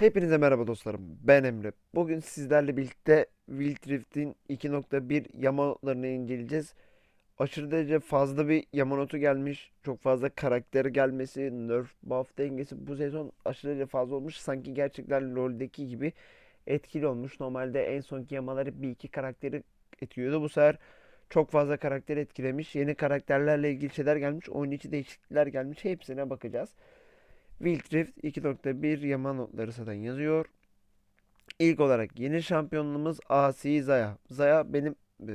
Hepinize merhaba dostlarım. Ben Emre. Bugün sizlerle birlikte Wild Rift'in 2.1 yama notlarını inceleyeceğiz. Aşırı derece fazla bir yama notu gelmiş. Çok fazla karakter gelmesi, nerf buff dengesi bu sezon aşırı derece fazla olmuş. Sanki gerçekten LoL'deki gibi etkili olmuş. Normalde en sonki yamaları bir iki karakteri etkiliyordu. Bu sefer çok fazla karakter etkilemiş. Yeni karakterlerle ilgili şeyler gelmiş. Oyun içi değişiklikler gelmiş. Hepsine bakacağız. Wild Rift 2.1 yama notları zaten yazıyor. İlk olarak yeni şampiyonluğumuz Asi Zaya. Zaya benim e,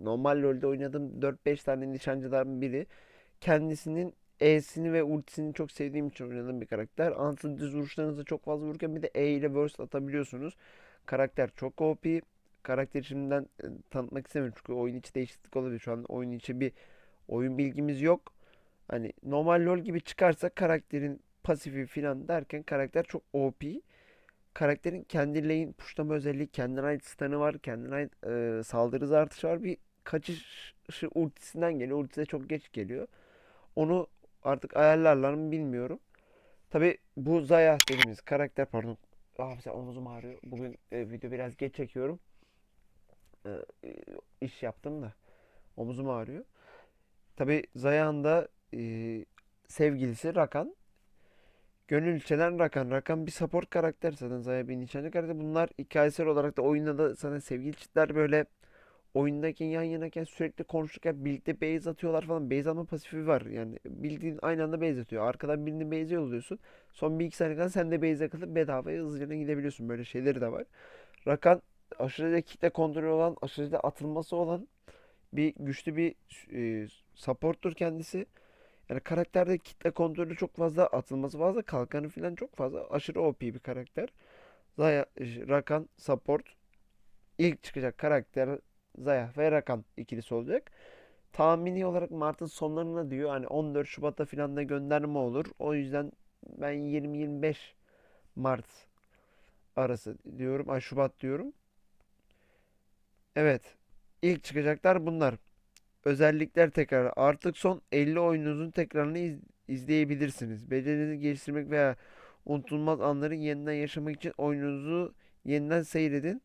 normal LoL'de oynadığım 4-5 tane nişancıdan biri. Kendisinin E'sini ve ultisini çok sevdiğim için oynadığım bir karakter. Ansız düz vuruşlarınızı çok fazla vururken bir de E ile burst atabiliyorsunuz. Karakter çok OP. Karakteri şimdiden e, tanıtmak istemiyorum çünkü oyun içi değişiklik olabilir. Şu an oyun içi bir oyun bilgimiz yok. Hani normal LoL gibi çıkarsa karakterin pasifi filan derken karakter çok OP. Karakterin kendi lane pushlama özelliği, kendine ait stun'ı var, kendine ait e, saldırı artışı var. Bir kaçışı ultisinden geliyor. Ultisi de çok geç geliyor. Onu artık ayarlarlar mı bilmiyorum. Tabi bu Zaya dediğimiz karakter pardon. Abi sen omuzum ağrıyor. Bugün e, video biraz geç çekiyorum. E, e, iş yaptım da omuzum ağrıyor. Tabi Zaya'nın da e, sevgilisi Rakan. Gönül çelen Rakan. Rakan bir support karakter zaten Zaya bir nişancı karakter. Bunlar hikayesel olarak da oyunda da sana sevgili çiftler böyle oyundayken yan yanayken sürekli konuşurken birlikte base atıyorlar falan. Base atma pasifi var. Yani bildiğin aynı anda base atıyor. Arkadan birini base yolluyorsun. Son bir iki saniye kadar sen de base'e akılıp bedavaya hızlıca gidebiliyorsun. Böyle şeyleri de var. Rakan aşırı da kitle kontrolü olan, aşırı da atılması olan bir güçlü bir e, support'tur kendisi. Yani karakterde kitle kontrolü çok fazla, atılması fazla, kalkanı falan çok fazla. Aşırı OP bir karakter. Zaya, Rakan, support. İlk çıkacak karakter Zaya ve Rakan ikilisi olacak. Tahmini olarak Mart'ın sonlarına diyor. Hani 14 Şubat'ta falan da gönderme olur. O yüzden ben 20-25 Mart arası diyorum. Ay Şubat diyorum. Evet. İlk çıkacaklar bunlar. Özellikler tekrar. Artık son 50 oyununuzun tekrarını iz- izleyebilirsiniz. Becerinizi geliştirmek veya unutulmaz anları yeniden yaşamak için oyununuzu yeniden seyredin.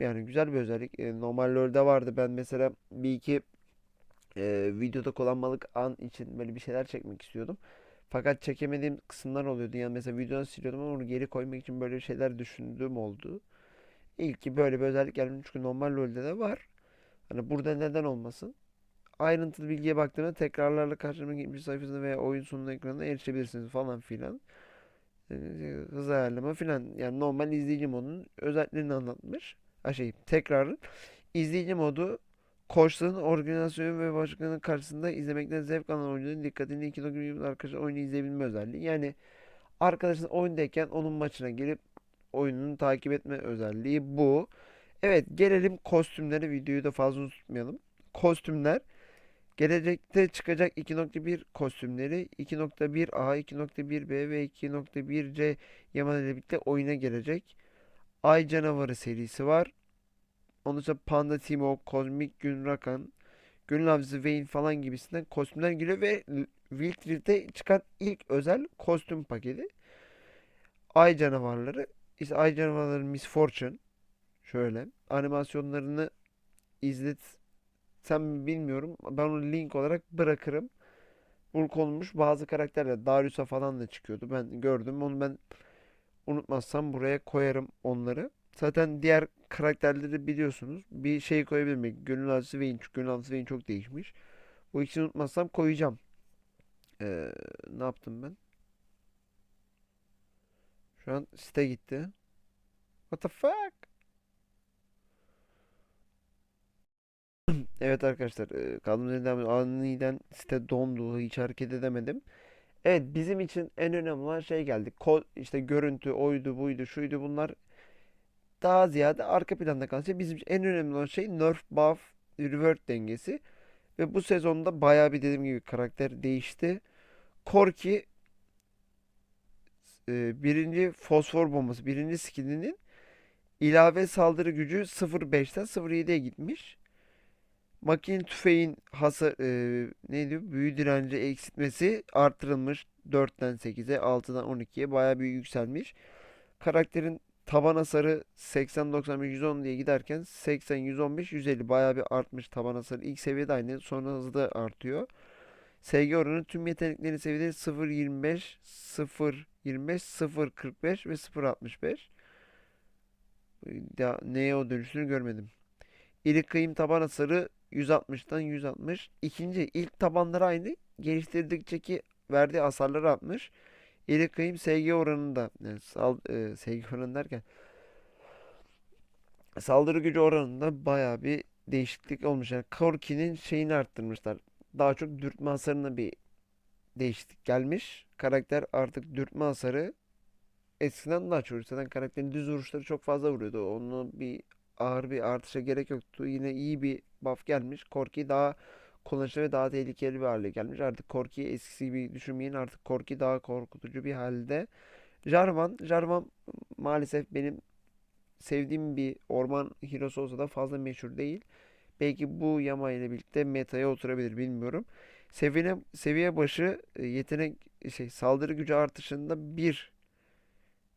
Yani güzel bir özellik. E, normal LoL'de vardı. Ben mesela bir iki e, videoda kullanmalık an için böyle bir şeyler çekmek istiyordum. Fakat çekemediğim kısımlar oluyordu. Yani mesela videodan siliyordum ama onu geri koymak için böyle şeyler düşündüğüm oldu. İlk ki böyle bir özellik gelmiş çünkü normal LoL'de de var. Hani burada neden olmasın? Ayrıntılı bilgiye baktığında tekrarlarla karşılama geçmiş sayfasına veya oyun sonu ekranına erişebilirsiniz falan filan. Ee, hız ayarlama filan. Yani normal izleyici modunun özelliklerini anlatmış. Ha şey tekrarın. izleyici modu koçların organizasyonu ve başkanın karşısında izlemekten zevk alan oyuncuların dikkatini iki nokta arkadaşlar oyunu izleyebilme özelliği. Yani arkadaşın oyundayken onun maçına gelip oyununu takip etme özelliği bu. Evet gelelim kostümlere videoyu da fazla tutmayalım. Kostümler gelecekte çıkacak 2.1 kostümleri 2.1A, 2.1B ve 2.1C Yaman ile birlikte oyuna gelecek. Ay Canavarı serisi var. Ondan sonra Panda Timo, Kozmik Gün Rakan, Gönül Avcısı Vayne falan gibisinden kostümler geliyor ve Wild Rift'te çıkan ilk özel kostüm paketi. Ay Canavarları. İşte Ay Canavarları Miss Fortune. Şöyle animasyonlarını izletsem mi bilmiyorum. Ben onu link olarak bırakırım. Hulk olmuş bazı karakterler Darius'a falan da çıkıyordu. Ben gördüm. Onu ben unutmazsam buraya koyarım onları. Zaten diğer karakterleri biliyorsunuz. Bir şey koyabilir miyim? Gönül Avcısı Vayne. Çünkü Gönül Avcısı Vayne çok değişmiş. Bu ikisini unutmazsam koyacağım. Ee, ne yaptım ben? Şu an site gitti. What the fuck? Evet arkadaşlar kaldığımız yerden. Aniden site dondu. Hiç hareket edemedim. Evet bizim için en önemli olan şey geldi. Ko işte görüntü, oydu, buydu, şuydu bunlar daha ziyade arka planda kalan şey. Bizim için en önemli olan şey nerf, buff, revert dengesi. Ve bu sezonda bayağı bir dediğim gibi karakter değişti. Corki e, birinci fosfor bombası, birinci skillinin ilave saldırı gücü 0.5'ten 0.7'ye gitmiş. Makine tüfeğin hasar e, neydi? Büyü direnci eksiltmesi artırılmış 4'ten 8'e, 6'dan 12'ye bayağı bir yükselmiş. Karakterin taban hasarı 80 90 110 diye giderken 80 115 150 bayağı bir artmış taban hasarı. İlk seviyede aynı sonra hızlı artıyor. SG oranı tüm yeteneklerin seviyeleri 0.25, 0.25, 0.45 ve 0.65. Ya, neye o dönüşünü görmedim. İlk kıyım taban hasarı 160'dan 160. İkinci ilk tabanları aynı. Geliştirdikçe ki verdiği hasarları artmış. İlk kıyım SG oranında yani sal, e, SG oranı derken saldırı gücü oranında baya bir değişiklik olmuş. Yani Korki'nin şeyini arttırmışlar. Daha çok dürtme hasarına bir değişiklik gelmiş. Karakter artık dürtme hasarı eskiden daha çok. Zaten karakterin düz vuruşları çok fazla vuruyordu. Onu bir ağır bir artışa gerek yoktu. Yine iyi bir buff gelmiş. Korki daha kullanışlı ve daha tehlikeli bir hale gelmiş. Artık Korki'yi eskisi gibi düşünmeyin. Artık Korki daha korkutucu bir halde. Jarvan, Jarvan maalesef benim sevdiğim bir orman hero'su olsa da fazla meşhur değil. Belki bu yama ile birlikte meta'ya oturabilir bilmiyorum. Seviye, seviye başı e, yetenek şey saldırı gücü artışında bir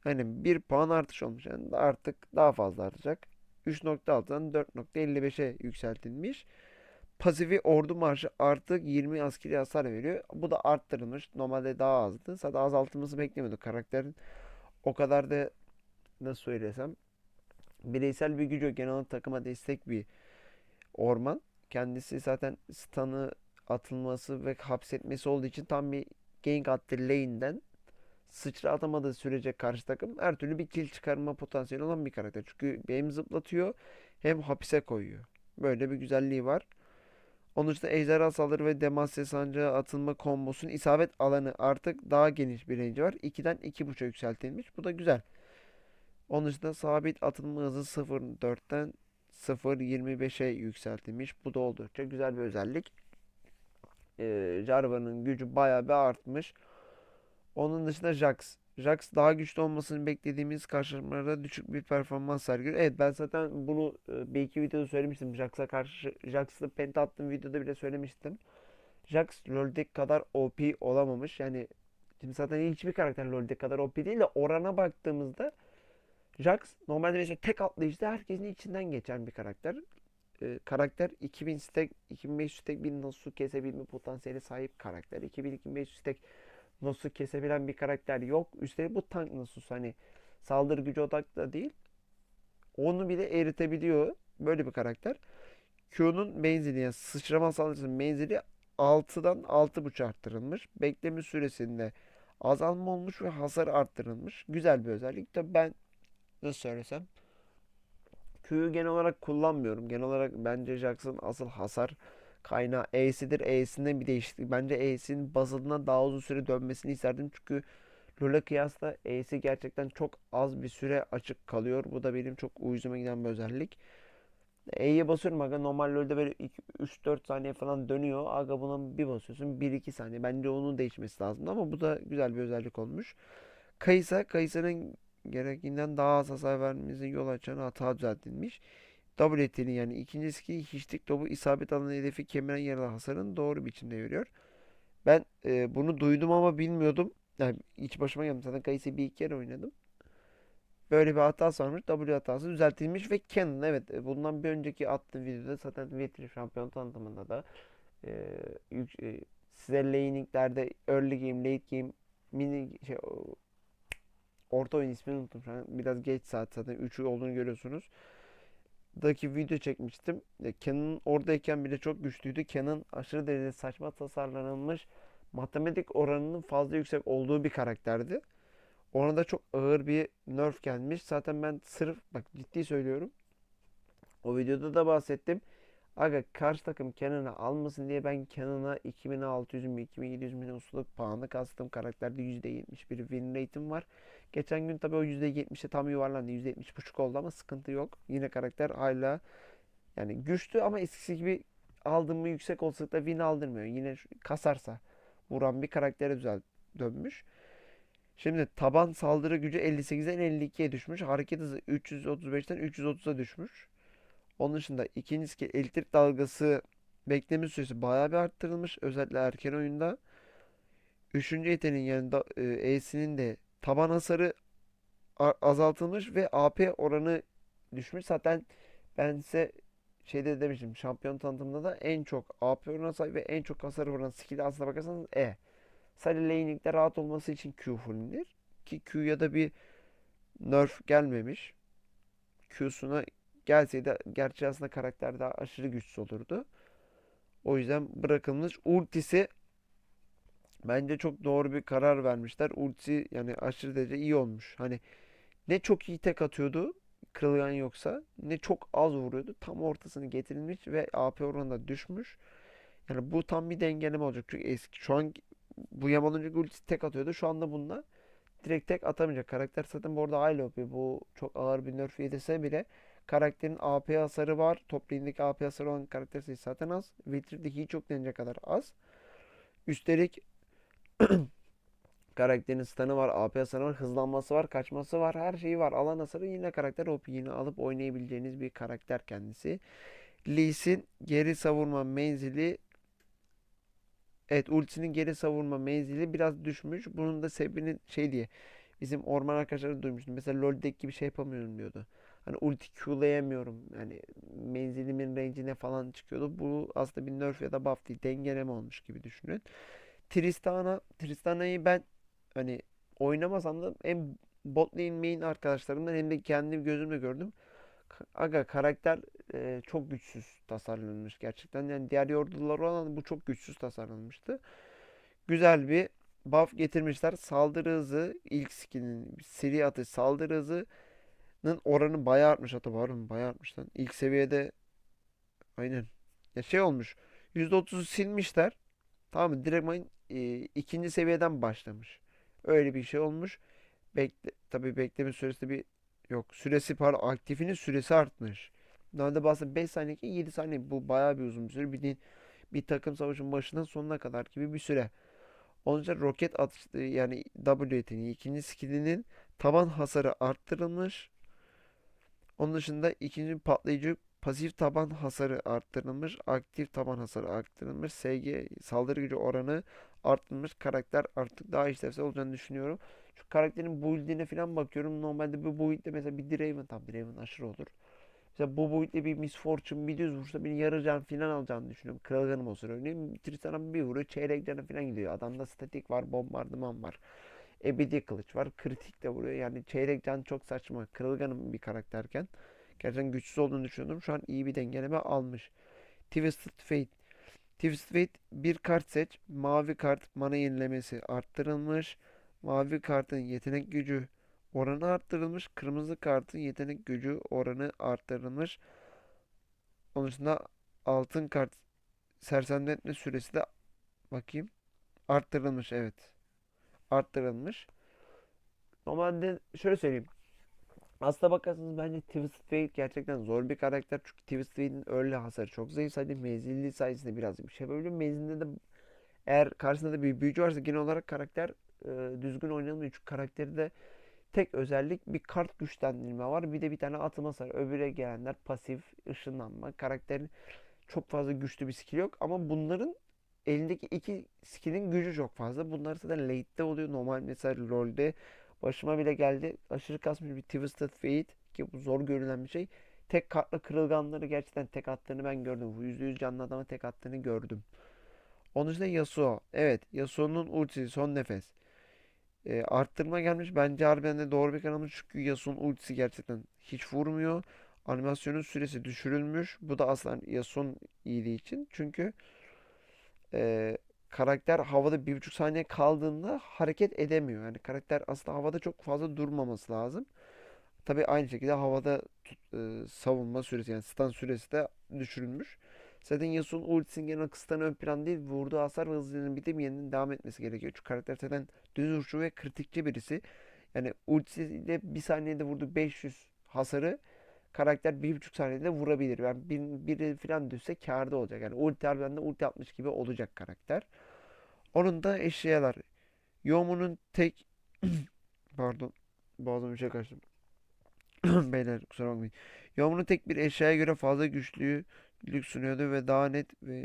hani bir puan artış olmuş. Yani artık daha fazla artacak. 3.6'dan 4.55'e yükseltilmiş. Pasifi ordu marşı artık 20 askeri hasar veriyor. Bu da arttırılmış. Normalde daha azdı. Zaten azaltılması beklemiyorduk. Karakterin o kadar da nasıl söylesem bireysel bir gücü genel takıma destek bir orman. Kendisi zaten stun'ı atılması ve hapsetmesi olduğu için tam bir gank attı lane'den sıçra atamadığı sürece karşı takım her türlü bir kill çıkarma potansiyeli olan bir karakter. Çünkü hem zıplatıyor hem hapise koyuyor. Böyle bir güzelliği var. Onun dışında ejderha saldırı ve demasya sancağı atılma kombosunun isabet alanı artık daha geniş bir range var. 2'den 2.5'a yükseltilmiş. Bu da güzel. Onun dışında sabit atılma hızı 0.4'ten 0.25'e yükseltilmiş. Bu da oldukça güzel bir özellik. Ee, Jarvan'ın gücü bayağı bir artmış. Onun dışında Jax. Jax daha güçlü olmasını beklediğimiz karşılaşmalarda düşük bir performans sergiliyor. Evet ben zaten bunu e, bir iki videoda söylemiştim. Jax'a karşı Jax'la penta attığım videoda bile söylemiştim. Jax LoL'deki kadar OP olamamış. Yani şimdi zaten hiçbir karakter LoL'deki kadar OP değil de orana baktığımızda Jax normalde mesela tek atlayışta herkesin içinden geçen bir karakter. Ee, karakter 2000 stack, 2500 stack bir Nasus kesebilme potansiyeli sahip karakter. 2000-2500 stack Nasus'u kesebilen bir karakter yok. Üstelik bu tank Nasus hani saldırı gücü odaklı da değil. Onu bile eritebiliyor. Böyle bir karakter. Q'nun menzili yani sıçrama saldırısının menzili 6'dan 6.5 arttırılmış. Bekleme süresinde azalma olmuş ve hasar arttırılmış. Güzel bir özellik. Tabi ben nasıl söylesem Q'yu genel olarak kullanmıyorum. Genel olarak bence Jax'ın asıl hasar kaynağı E'sidir. E'sinde bir değişiklik. Bence E'sinin basıldığında daha uzun süre dönmesini isterdim. Çünkü LoL'e kıyasla E'si gerçekten çok az bir süre açık kalıyor. Bu da benim çok uyuzuma giden bir özellik. E'ye basıyorum aga. Normal LoL'de böyle 3-4 saniye falan dönüyor. Aga buna bir basıyorsun 1-2 saniye. Bence onun değişmesi lazım ama bu da güzel bir özellik olmuş. Kayısa, Kayısa'nın gerekinden daha az hasar vermemize yol açan hata düzeltilmiş. Etini yani ikinci ski hiçlik topu isabet alanı hedefi kemiren yaralı hasarın doğru biçimde veriyor. Ben e, bunu duydum ama bilmiyordum. Yani hiç başıma gelmedi. Zaten Kayısı bir iki kere oynadım. Böyle bir hata varmış. W hatası düzeltilmiş ve Canon evet e, bundan bir önceki attığım videoda zaten Vitri şampiyon tanıtımında da e, yük, e, size laninglerde early game, late game mini şey orta oyun ismini unuttum şu an. Biraz geç saat zaten 3'ü olduğunu görüyorsunuz. Daki video çekmiştim. Canon oradayken bile çok güçlüydü. Canon aşırı derecede saçma tasarlanılmış matematik oranının fazla yüksek olduğu bir karakterdi. Ona da çok ağır bir nerf gelmiş. Zaten ben sırf bak ciddi söylüyorum. O videoda da bahsettim. Aga karşı takım Kenan'ı almasın diye ben Kenan'a 2600 mi 2700 mi usuluk puanı kastım. Karakterde %71 win rate'im var. Geçen gün tabii o %70'e tam yuvarlandı. %70.5 oldu ama sıkıntı yok. Yine karakter hala yani güçlü ama eskisi gibi aldığımı yüksek olsa da win aldırmıyor. Yine kasarsa vuran bir karaktere düzel dönmüş. Şimdi taban saldırı gücü 58'den 52'ye düşmüş. Hareket hızı 335'ten 330'a düşmüş. Onun dışında ikincisi ki elektrik dalgası bekleme süresi bayağı bir arttırılmış. Özellikle erken oyunda. Üçüncü yeteneğin yani e, E'sinin de taban hasarı azaltılmış ve AP oranı düşmüş. Zaten ben size şeyde demiştim şampiyon tanıtımında da en çok AP oranına sahip ve en çok hasar vuran skill'i aslına bakarsanız E. Sadece laning'de rahat olması için Q fullenir. Ki Q'ya da bir nerf gelmemiş. Q'suna gelseydi gerçi aslında karakter daha aşırı güçsüz olurdu. O yüzden bırakılmış. Ultisi bence çok doğru bir karar vermişler. Ultisi yani aşırı derece iyi olmuş. Hani ne çok iyi tek atıyordu kırılgan yoksa ne çok az vuruyordu. Tam ortasını getirilmiş ve AP oranı da düşmüş. Yani bu tam bir dengeleme olacak. Çünkü eski şu an bu Yaman önceki ultisi tek atıyordu. Şu anda bununla direkt tek atamayacak. Karakter zaten bu arada high OP. Bu çok ağır bir nerf yedise bile karakterin AP hasarı var. Top lane'deki AP hasarı olan karakter sayısı zaten az. Witcher'daki hiç yok denecek kadar az. Üstelik karakterin stun'ı var, AP hasarı var, hızlanması var, kaçması var, her şeyi var. Alan hasarı yine karakter OP. Yine alıp oynayabileceğiniz bir karakter kendisi. Lee Sin geri savurma menzili Evet ultisinin geri savurma menzili biraz düşmüş. Bunun da sebebini şey diye bizim orman arkadaşları duymuştum. Mesela LoL'deki gibi şey yapamıyorum diyordu. Hani ulti Q'layamıyorum. Yani menzilimin range'ine falan çıkıyordu. Bu aslında bir nerf ya da buff değil. Dengeleme olmuş gibi düşünün. Tristana, Tristana'yı ben hani oynamasam da hem bot lane main arkadaşlarımdan hem de kendim gözümle gördüm. Aga karakter e, çok güçsüz tasarlanmış gerçekten. Yani diğer yordular olan bu çok güçsüz tasarlanmıştı. Güzel bir buff getirmişler. Saldırı hızı ilk skill'in seri atış saldırı hızının oranı bayağı artmış hatta var mı? Bayağı artmış lan. İlk seviyede aynen. Ya şey olmuş. %30'u silmişler. Tamam mı? Direktman e, ikinci seviyeden başlamış. Öyle bir şey olmuş. Bekle, tabii bekleme süresi bir yok. Süresi pardon aktifinin süresi artmış. Normalde bazen 5 saniyeki 7 saniye. Bu bayağı bir uzun bir süre. Bir, bir takım savaşın başından sonuna kadar gibi bir süre. Onun roket atış yani W yeteneği ikinci skillinin taban hasarı arttırılmış. Onun dışında ikinci patlayıcı pasif taban hasarı arttırılmış. Aktif taban hasarı arttırılmış. SG saldırı gücü oranı arttırılmış. Karakter artık daha işlevsel olacağını düşünüyorum. Şu karakterin build'ine falan bakıyorum. Normalde bu build'de mesela bir Draven tam Draven aşırı olur. Mesela bu build'de bir Miss Fortune bir düz vursa beni yarı can falan alacağını düşünüyorum. Kırılganım olsun örneğin. Tristan'a bir vuruyor çeyrek canı falan gidiyor. Adamda statik var, bombardıman var. Ebedi kılıç var. Kritik de vuruyor. Yani çeyrek can çok saçma. Kırılganım bir karakterken. Gerçekten güçsüz olduğunu düşünüyordum. Şu an iyi bir dengeleme almış. Twisted Fate. Twisted Fate bir kart seç. Mavi kart mana yenilemesi arttırılmış. Mavi kartın yetenek gücü oranı arttırılmış. Kırmızı kartın yetenek gücü oranı arttırılmış. Onun dışında altın kart sersemletme süresi de bakayım. Arttırılmış evet. Arttırılmış. Normalde şöyle söyleyeyim. Aslına bakarsanız bence Twisted Fate gerçekten zor bir karakter. Çünkü Twisted Fate'in öyle hasarı çok zayıf. Sadece menzilli sayesinde birazcık bir şey yapabiliyor. Menzilinde de eğer karşısında da bir büyücü varsa genel olarak karakter e, düzgün oynanmıyor. Çünkü karakteri de tek özellik bir kart güçlendirme var. Bir de bir tane atım hasarı. Öbüre gelenler pasif, ışınlanma. Karakterin çok fazla güçlü bir skill yok. Ama bunların elindeki iki skill'in gücü çok fazla. Bunlar zaten late'de oluyor. Normal mesela LoL'de başıma bile geldi. Aşırı kasmış bir Twisted Fate ki bu zor görülen bir şey. Tek kartla kırılganları gerçekten tek attığını ben gördüm. Bu %100 canlı adama tek attığını gördüm. Onun dışında Yasuo. Evet, Yasuo'nun ultisi son nefes. E, arttırma gelmiş. Bence harbiden de doğru bir karar çünkü Yasuo'nun ultisi gerçekten hiç vurmuyor. Animasyonun süresi düşürülmüş. Bu da aslında Yasuo'nun iyiliği için. Çünkü e, karakter havada bir buçuk saniye kaldığında hareket edemiyor. Yani karakter aslında havada çok fazla durmaması lazım. Tabii aynı şekilde havada tut- e, savunma süresi yani stun süresi de düşürülmüş. Zaten Yasuo'nun ultisinin genel kısıttan ön plan değil. Vurduğu hasar ve hızının bitip yeniden devam etmesi gerekiyor. Çünkü karakter zaten düz vuruşu ve kritikçi birisi. Yani ultisiyle bir saniyede vurduğu 500 hasarı karakter bir buçuk saniyede vurabilir. Yani bir, biri falan düşse kârda olacak. Yani ulti harbiden de ulti atmış gibi olacak karakter. Onun da eşyalar. Yomu'nun tek pardon boğazıma bir şey kaçtı. Beyler kusura bakmayın. Yomu'nun tek bir eşyaya göre fazla güçlülük sunuyordu ve daha net ve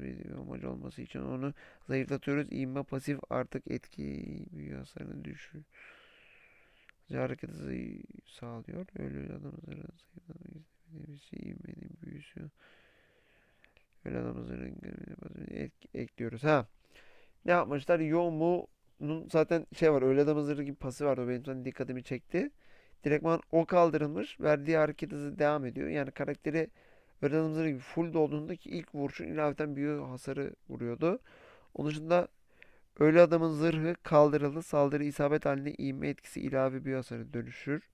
bir amacı olması için onu zayıflatıyoruz. İnme pasif artık etki büyü hasarını düşür. Hızlı hareket hızı sağlıyor. Öyle adamların sayıdan ivmenin büyüsü. Öyle adamların ek, ekliyoruz. Ha. Ne yapmışlar? Yomu'nun zaten şey var. Öyle adam hızları gibi pası vardı. O benim sana dikkatimi çekti. Direktman o kaldırılmış. Verdiği hareket hızı devam ediyor. Yani karakteri öyle adam hızları gibi full dolduğunda ki ilk vuruşun ilaveten büyük hasarı vuruyordu. Onun dışında Ölü adamın zırhı kaldırıldı. Saldırı isabet halinde ivme etkisi ilave bir hasarı dönüşür.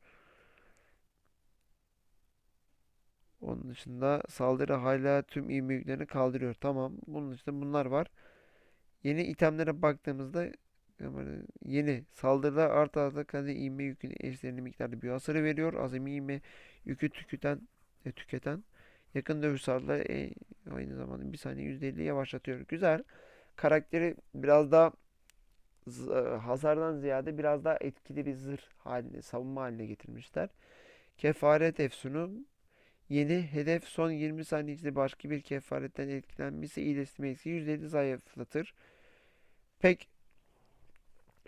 Onun dışında saldırı hala tüm ivme yüklerini kaldırıyor. Tamam. Bunun dışında bunlar var. Yeni itemlere baktığımızda yeni saldırılar art arda kendi ivme yükünü eşdeğerli miktarda bir hasarı veriyor. Azami ivme yükü tüketen, e, tüketen yakın dövüş saldırıları e, aynı zamanda bir saniye %50 yavaşlatıyor. Güzel karakteri biraz daha z- hasardan ziyade biraz daha etkili bir zırh haline, savunma haline getirmişler. Kefaret efsunu yeni hedef son 20 saniye içinde başka bir kefaretten etkilenmesi iyileştirme eksiği %50 zayıflatır. Pek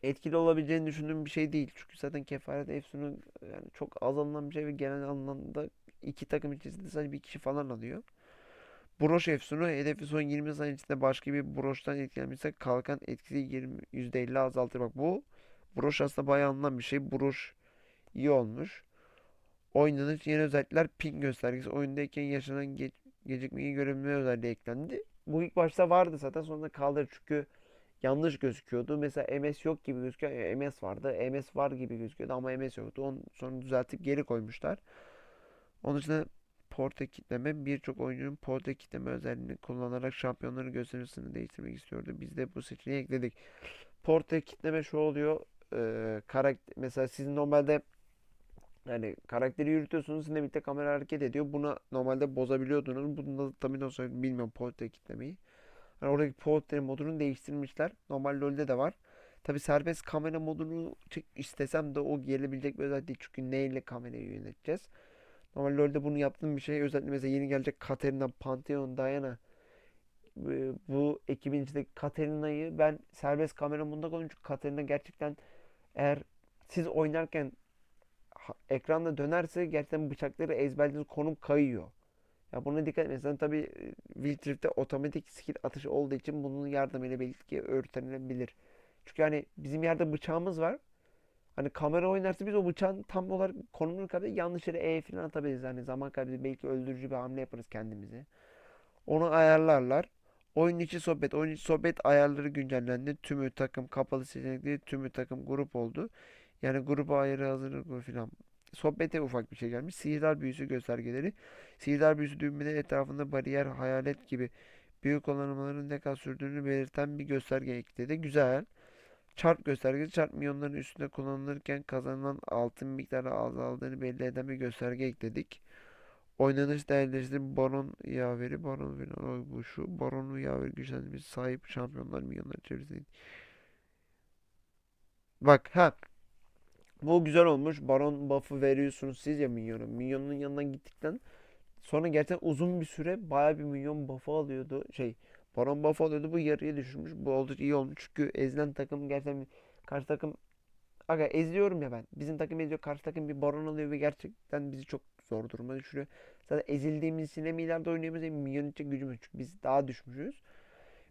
etkili olabileceğini düşündüğüm bir şey değil. Çünkü zaten kefaret efsunu yani çok az alınan bir şey ve genel anlamda iki takım içerisinde sadece bir kişi falan alıyor. Broş efsunu hedefi son 20 saniye içinde başka bir broştan etkilenmişse kalkan etkisi 20, %50 azaltır. Bak bu broş aslında bayağı anlam bir şey. Broş iyi olmuş. Oynanış yeni özellikler ping göstergesi. Oyundayken yaşanan ge gecikmeyi görebilme özelliği eklendi. Bu ilk başta vardı zaten sonra kaldırdı çünkü yanlış gözüküyordu. Mesela MS yok gibi gözüküyor. E, MS vardı. MS var gibi gözüküyordu ama MS yoktu. Onu sonra düzeltip geri koymuşlar. Onun dışında porta kitleme birçok oyuncunun porta kitleme özelliğini kullanarak şampiyonların gösterisini değiştirmek istiyordu. Biz de bu seçeneği ekledik. Porta kitleme şu oluyor. E, karakter mesela siz normalde yani karakteri yürütüyorsunuz sizinle birlikte kamera hareket ediyor. Buna normalde bozabiliyordunuz. Bunu da tabii nasıl bilmiyorum portre kitlemeyi. Yani oradaki portre modunu değiştirmişler. Normal LoL'de de var. Tabi serbest kamera modunu istesem de o gelebilecek bir özellik değil. Çünkü neyle kamerayı yöneteceğiz. Normal LoL'de bunu yaptığım bir şey. Özellikle mesela yeni gelecek Katarina, Pantheon, Diana bu ekibin içindeki Katarina'yı ben serbest kamera modunda koydum. Çünkü Katarina gerçekten eğer siz oynarken ekranda dönerse gerçekten bıçakları ezberlediğiniz konum kayıyor. Ya buna dikkat etmesen tabi Wild Rift'te otomatik skill atışı olduğu için bunun yardımıyla belki öğretilebilir. Çünkü hani bizim yerde bıçağımız var. Hani kamera oynarsa biz o bıçağın tam olarak konumunu kadar yanlış yere E falan atabiliriz. Hani zaman kaybı belki öldürücü bir hamle yaparız kendimizi. Onu ayarlarlar. Oyun içi sohbet. Oyun içi sohbet ayarları güncellendi. Tümü takım kapalı seçenekleri tümü takım grup oldu. Yani gruba ayrı hazırlık falan. Sohbete ufak bir şey gelmiş. Sihirdar büyüsü göstergeleri. Sihirdar büyüsü düğümünde etrafında bariyer, hayalet gibi büyük kullanımların ne kadar sürdüğünü belirten bir gösterge ekledi. Güzel. Çarp göstergesi çarp milyonların üstünde kullanılırken kazanılan altın miktarı azaldığını belli eden bir gösterge ekledik. Oynanış değerleştirme baron yaveri baron oy bu şu baron yaveri güçlendirmesi sahip şampiyonlar milyonlar içerisinde. Bak ha bu güzel olmuş. Baron buff'ı veriyorsunuz siz ya minyona. Minyonun yanından gittikten sonra gerçekten uzun bir süre baya bir milyon buff'ı alıyordu. Şey Baron buff alıyordu. Bu yarıya düşürmüş. Bu oldukça iyi olmuş. Çünkü ezilen takım gerçekten karşı takım Aga eziyorum ya ben. Bizim takım eziyor. Karşı takım bir baron alıyor ve gerçekten bizi çok zor duruma düşürüyor. Zaten ezildiğimiz için hem ileride oynuyoruz hem minyon için gücümüz. Çünkü biz daha düşmüşüz.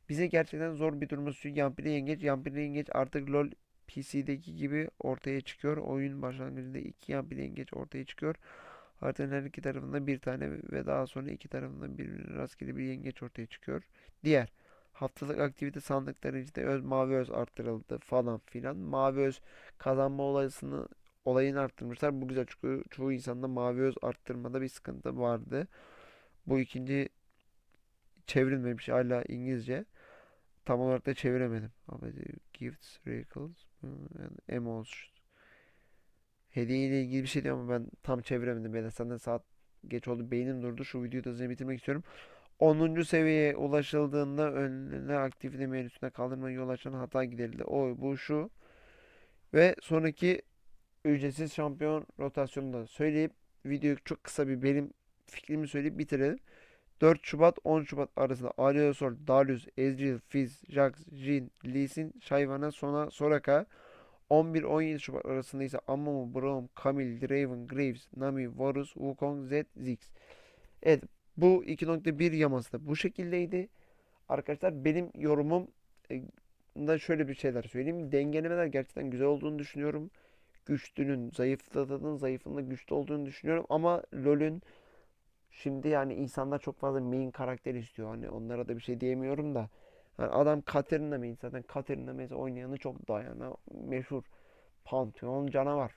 Bize gerçekten zor bir duruma düşüyor. Yampiri yengeç. Yampiri yengeç artık LoL PC'deki gibi ortaya çıkıyor. Oyun başlangıcında iki yampiri yengeç ortaya çıkıyor. Her iki tarafında bir tane ve daha sonra iki tarafında birbirine rastgele bir yengeç ortaya çıkıyor. Diğer haftalık aktivite sandıkları işte öz mavi öz arttırıldı falan filan. Mavi öz kazanma olayını olayını arttırmışlar. Bu güzel çünkü çoğu insanda mavi öz arttırmada bir sıkıntı vardı. Bu ikinci çevrilmemiş hala İngilizce. Tam olarak da çeviremedim. Gifts, vehicles, emotions Hediye ile ilgili bir şey diyor ama ben tam çeviremedim. Da senden saat geç oldu. Beynim durdu. Şu videoyu da hızlıca bitirmek istiyorum. 10. seviyeye ulaşıldığında önüne aktivite menüsüne kaldırma yol açan hata giderildi. O bu şu. Ve sonraki ücretsiz şampiyon rotasyonunu da söyleyip videoyu çok kısa bir benim fikrimi söyleyip bitirelim. 4 Şubat 10 Şubat arasında Aryosor, Darius, Ezreal, Fizz, Jax, Jhin, Lee Sin, Shyvana, Sona, Soraka 11-17 Şubat arasında ise Amumu, Braum, Camille, Draven, Graves, Nami, Varus, Wukong, Zed, Ziggs. Evet bu 2.1 yaması da bu şekildeydi. Arkadaşlar benim yorumum e, da şöyle bir şeyler söyleyeyim. Dengelemeler gerçekten güzel olduğunu düşünüyorum. Güçlünün zayıfladığının zayıfında güçlü olduğunu düşünüyorum. Ama LoL'ün şimdi yani insanlar çok fazla main karakter istiyor. Hani onlara da bir şey diyemiyorum da. Hani adam Katarina main zaten Katarina main oynayanı çok daha yani meşhur. Pantheon canavar.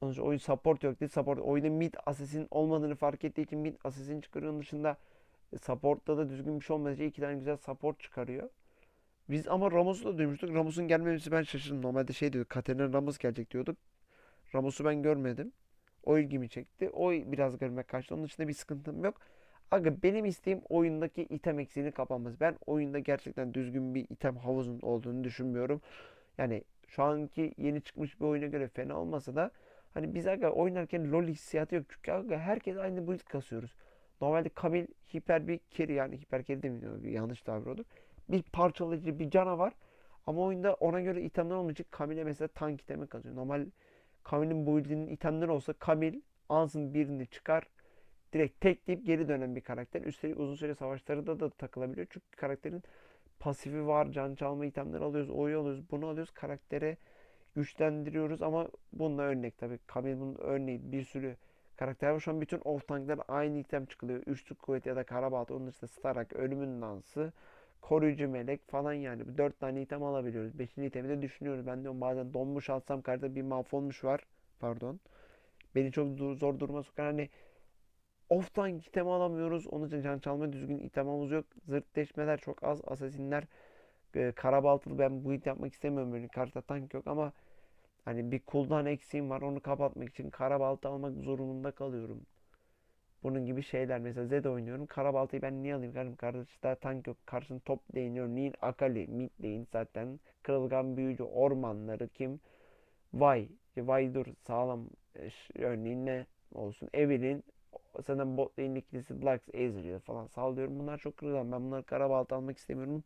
Onun için oyun support yok değil. Support oyunda mid assassin olmadığını fark ettiği için mid assassin çıkarıyor. Onun dışında e, support'ta da düzgün bir şey olmayınca iki tane güzel support çıkarıyor. Biz ama Ramos'u da duymuştuk. Ramos'un gelmemesi ben şaşırdım. Normalde şey diyorduk. Katerina Ramos gelecek diyorduk. Ramos'u ben görmedim. O ilgimi çekti. O biraz görmek kaçtı. Onun dışında bir sıkıntım yok. Aga benim isteğim oyundaki item eksiğini kapanması. Ben oyunda gerçekten düzgün bir item havuzun olduğunu düşünmüyorum. Yani şu anki yeni çıkmış bir oyuna göre fena olmasa da hani biz aga oynarken LoL hissiyatı yok. Çünkü aga herkes aynı build kasıyoruz. Normalde Kamil hiper bir carry yani hiper carry demiyor. Yanlış tabir olur bir parçalayıcı bir canavar. Ama oyunda ona göre itemler için Kamil'e mesela tank itemi kazıyor. Normal Kamil'in build'inin itemleri olsa Kamil ansın birini çıkar. Direkt tek deyip geri dönen bir karakter. Üstelik uzun süre savaşlarda da takılabiliyor. Çünkü karakterin pasifi var. Can çalma itemleri alıyoruz. Oyu alıyoruz. Bunu alıyoruz. Karaktere güçlendiriyoruz ama bununla örnek tabii. Kamil bunun örneği. Bir sürü karakter var. Şu an bütün off tanklar aynı item çıkılıyor. Üçlük kuvvet ya da karabalta. Onun dışında Starak, ölümün dansı koruyucu melek falan yani. Dört tane item alabiliyoruz. Beşinci itemi de düşünüyoruz. Ben diyorum bazen donmuş alsam karda bir mahvolmuş var. Pardon. Beni çok zor duruma sokar. Hani off'tan item alamıyoruz. Onun için can çalma düzgün itemimiz yok. Zırt deşmeler çok az. Asasinler e, karabaltılı ben bu it yapmak istemiyorum. Böyle karşıda tank yok ama hani bir cooldown eksiğim var. Onu kapatmak için karabaltı almak zorunda kalıyorum. Bunun gibi şeyler. Mesela Zed oynuyorum. Karabaltayı ben niye alayım? Kardeşim karşıda tank yok. Karşında top değiniyor. Nil Akali. Mid lane zaten. Kırılgan büyücü. Ormanları kim? Vay. Vay dur. Sağlam. e, Örneğin ne olsun? Evelyn. Zaten bot lane ikilisi Ezreal falan sallıyorum. Bunlar çok kırılgan. Ben bunları karabalta almak istemiyorum.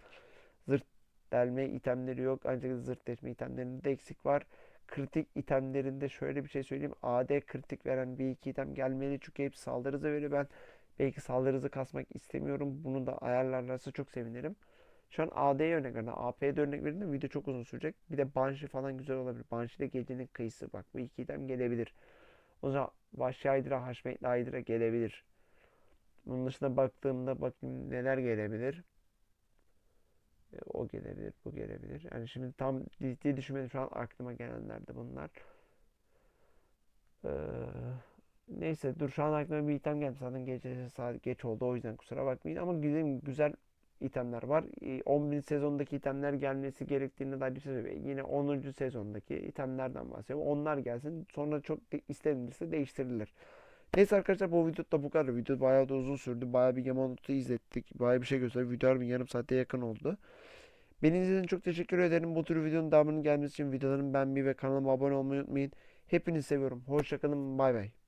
Zırt delme itemleri yok. Ancak zırt deşme itemlerinde de eksik var kritik itemlerinde şöyle bir şey söyleyeyim. AD kritik veren bir iki item gelmeli. Çünkü hep saldırı veriyor. Ben belki saldırı hızı kasmak istemiyorum. Bunu da ayarlarlarsa çok sevinirim. Şu an AD'ye örnek verdim. AP'ye de örnek verdim. Video çok uzun sürecek. Bir de Banshee falan güzel olabilir. Banshee de gecenin kıyısı. Bak bu iki item gelebilir. O zaman Vahşi Hydra, Haşmetli Hydra gelebilir. Bunun dışında baktığımda bakayım neler gelebilir. E, o gelebilir, bu gelebilir. Yani şimdi tam ciddi düşünmedim. Şu an aklıma gelenler de bunlar. Ee, neyse dur şu an aklıma bir item geldi. Zaten gece saat geç oldu. O yüzden kusura bakmayın. Ama güzel, güzel itemler var. 10.000 sezondaki itemler gelmesi gerektiğini dair bir şey söyleyeyim. Yine 10. sezondaki itemlerden bahsediyorum. Onlar gelsin. Sonra çok istenilirse değiştirilir. Neyse arkadaşlar bu video da bu kadar. Video bayağı da uzun sürdü. Bayağı bir Yamanot'u izlettik. Bayağı bir şey gösterdik. Video bir yarım saate yakın oldu. Beni izlediğiniz çok teşekkür ederim. Bu tür videonun devamının gelmesi için videolarımı beğenmeyi ve kanalıma abone olmayı unutmayın. Hepinizi seviyorum. Hoşçakalın. Bay bay.